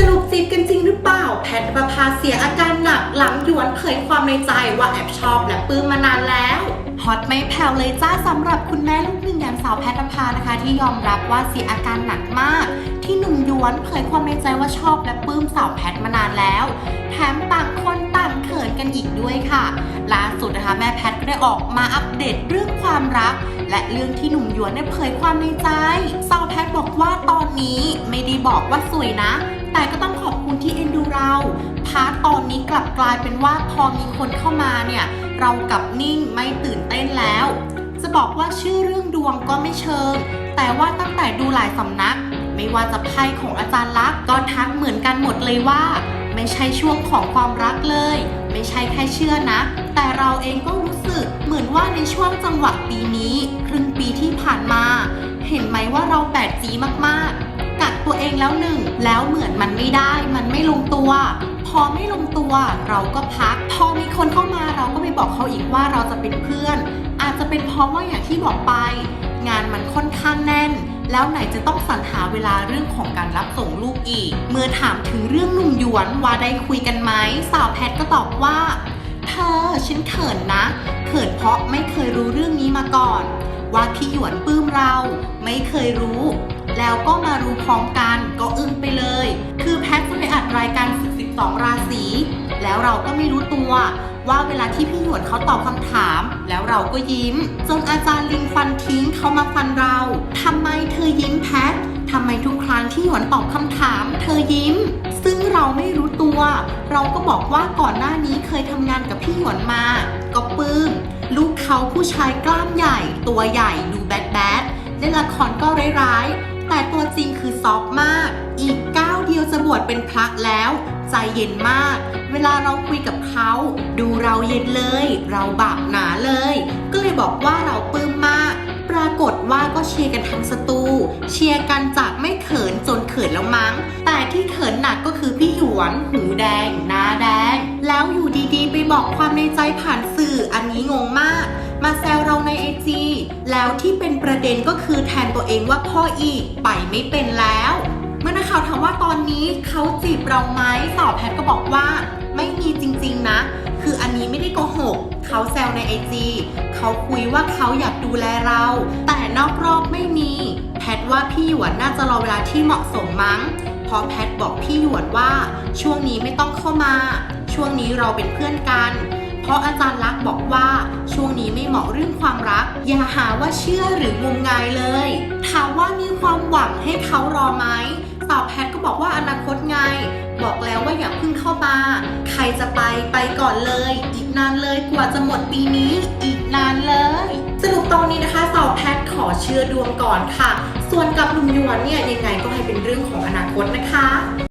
สรุปจีบกันจริงหรือเปล่า แพทประภาเสียอาการหนักหลังหยวนเผยความในใจว่าแอบชอบและปลื้มมานานแล้วฮอตไม่แผ่วเลยจ้าสำหรับคุณแม่ลูกหนึ่งอย่างสาวแพทประภานะคะ ที่ยอมรับว่าเสียอาการหนักมาก ที่หนุ่มยวนเผยความในใจว่าชอบและปลื้มสาวแพทมานานแล้ว แถมต่างคนต่างเขินกันอีกด้วยค่ะล่าสุดนะคะแม่แพทก็ได้ออกมาอัปเดตเรื่องความรัก และเรื่องที่หนุ่มยวนได้เผยความในใจสาวแพทบอกว่าตอนนี้ไม่ได้บอกว่าสวยนะ แต่ก็ต้องขอบคุณที่เอ็นดูเราพาร์ทตอนนี้กลับกลายเป็นว่าพอมีคนเข้ามาเนี่ย เรากลับนิ่งไม่ตื่นเต้นแล้ว จะบอกว่าชื่อเรื่องดวงก็ไม่เชิง แต่ว่าตั้งแต่ดูหลายสำนัก ไม่ว่าจะไพ่ของอาจารย์ลักษ์ก็ทักเหมือนกันหมดเลยว่า ไม่ใช่ช่วงของความรักเลย ไม่ใช่แค่เชื่อนะ แต่เราเองก็รู้สึกเหมือนว่าในช่วงจังหวะปีนี้ ครึ่งปีที่ผ่านมา เห็นไหมว่าเราแปดจีมากๆ กักตัวเองแล้วหนึ่งแล้วเหมือนมันไม่ได้มันไม่ลงตัว พอไม่ลงตัวเราก็พัก พอมีคนเข้ามาเราก็ไปบอกเขาอีกว่าเราจะเป็นเพื่อน อาจจะเป็นเพราะว่าอย่างที่บอกไป งานมันค่อนข้างแน่น แล้วไหนจะต้องสรรหาเวลาเรื่องของการรับส่งลูกอีก เมื่อถามถึงเรื่องนุ่มหยวนว่าได้คุยกันไหมสาวแพทก็ตอบว่าเธอฉันเขินนะเขินเพราะไม่เคยรู้เรื่องนี้มาก่อน ว่าพี่หยวนปลื้มเราไม่เคยรู้ แล้วก็มารู้พร้อมกันก็อึ้งไปเลย คือแพทจะไปอัดรายการ12 ราศีแล้วเราก็ไม่รู้ตัวว่าเวลาที่พี่หยวนเขาตอบคำถาม แล้วเราก็ยิ้ม จนอาจารย์ลิงฟันทิ้งเขามาฟันเราทำไมเธอยิ้มแพททำไมทุกครั้งที่หยวนตอบคำถาม เธอยิ้ม ซึ่งเราไม่รู้ตัว เราก็บอกว่าก่อนหน้านี้เคยทำงานกับพี่หยวนมา ก็ปื้ม ลูกเขาผู้ชายกล้ามใหญ่ ตัวใหญ่ดูแบดแบดเล่นละครก็ร้าย แต่ตัวจริงคือซอฟมาก อีกก้าวเดียวจะบวชเป็นพระแล้ว ใจเย็นมาก เวลาเราคุยกับเขา ดูเราเย็นเลย เราบาปหนาเลย ก็เลยบอกว่าเราปลื้มมาก ปรากฏว่าก็เชียร์กันทั้งสตู เชียร์กันจากไม่เขินจนเขินแล้วมั้ง แต่ที่เขินหนักก็คือพี่หยวน หูแดง หน้าแดง แล้วอยู่ดีๆ ไปบอกความในใจผ่านสื่ออันนี้งงมาก แล้วที่เป็นประเด็นก็คือแทนตัวเองว่าพ่ออีกไปไม่เป็นแล้ว เมื่อนักข่าวถามว่าตอนนี้เขาจีบเราไหมสาวแพทก็บอกว่า ไม่มีจริงๆนะ คืออันนี้ไม่ได้โกหกเขาแซวในไอจีเขาคุยว่าเขาอยากดูแลเรา แต่นอกรอบไม่มี แพทว่าพี่หยวนน่าจะรอเวลาที่เหมาะสมมั้งเพราะแพทบอกพี่หยวนว่า ช่วงนี้ไม่ต้องเข้ามา ช่วงนี้เราเป็นเพื่อนกัน เพราะอาจารย์ลักษ์บอกว่าช่วงนี้ไม่เหมาะเรื่องความรัก อย่าหาว่าเชื่อหรืองมงายเลย ถามว่ามีความหวังให้เขารอไหมสาวแพทก็บอกว่าอนาคตไง บอกแล้วว่าอย่าเพิ่งเข้ามา ใครจะไปไปก่อนเลย อีกนานเลยกว่าจะหมดปีนี้ อีกนานเลยสรุปตอนนี้นะคะสาวแพทขอเชื่อดวงก่อนค่ะ ส่วนกับหนุ่มยวนเนี่ยยังไงก็ให้เป็นเรื่องของอนาคตนะคะ